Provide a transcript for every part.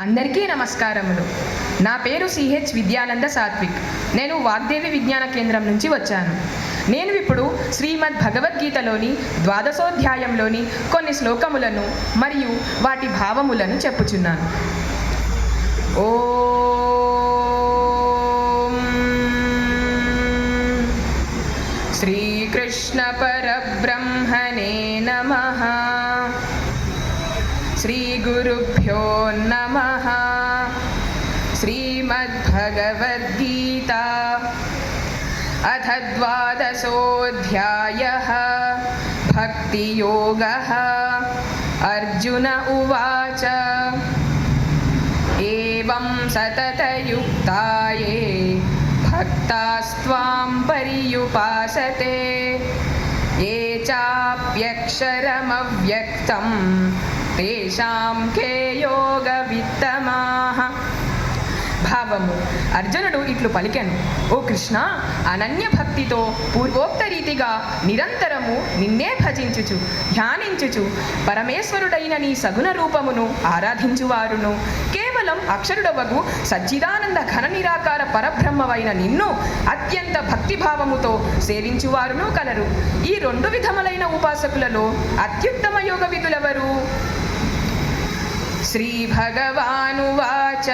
అందరికీ నమస్కారములు. నా పేరు సిహెచ్ విద్యానంద సాత్విక్. నేను వాగ్దేవి విజ్ఞాన కేంద్రం నుంచి వచ్చాను. నేను ఇప్పుడు శ్రీమద్ భగవద్గీతలోని ద్వాదశోధ్యాయంలోని కొన్ని శ్లోకములను మరియు వాటి భావములను చెప్పుచున్నాను. ఓం శ్రీకృష్ణ పరబ్రహ్మణే నమః. श्रीगुरुभ्यो नमः। श्रीमद्भगवद्गीता। अथ द्वादशोऽध्यायः। भक्तियोगः। अर्जुन उवाच। एवं सततयुक्ताये भक्तास्त्वां पर्युपासते। ये चाप्यक्षरमव्यक्तं తేషాం యోగ భావము అర్జునుడు ఇట్లు పలికాను ఓ కృష్ణ అనన్య భక్తితో పూర్వోక్త రీతిగా నిరంతరము నిన్నే భజించుచు ధ్యానించుచు పరమేశ్వరుడైన నీ సగుణ రూపమును ఆరాధించువారును। కేవలం అక్షరుడవగు సచ్చిదానంద ఘన నిరాకార పరబ్రహ్మవైన నిన్ను అత్యంత భక్తిభావముతో సేవించువారును కలరు। ఈ రెండు విధములైన ఉపాసకులలో అత్యుత్తమ యోగ విధులెవరు श्रीभगवानुवाच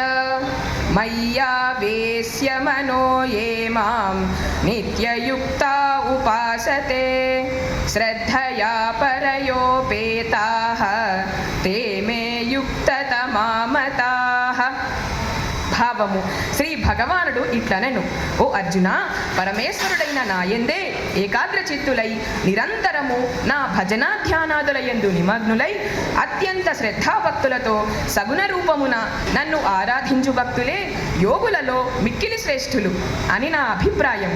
मय्यावेश्य मनो ये मां नित्ययुक्ता उपासते श्रद्धया परयोपेताः ते मे युक्ततमामताः భావము. శ్రీ భగవానుడు ఇట్లనెను. ఓ అర్జున పరమేశ్వరుడైన నాయందే ఏకాగ్ర చిత్తులై నిరంతరము నా భజనా ధ్యానాదులయందు నిమగ్నులై అత్యంత శ్రద్ధాభక్తులతో సగుణ రూపమున నన్ను ఆరాధించు భక్తులే యోగులలో మిక్కిలి శ్రేష్ఠులు అని నా అభిప్రాయం.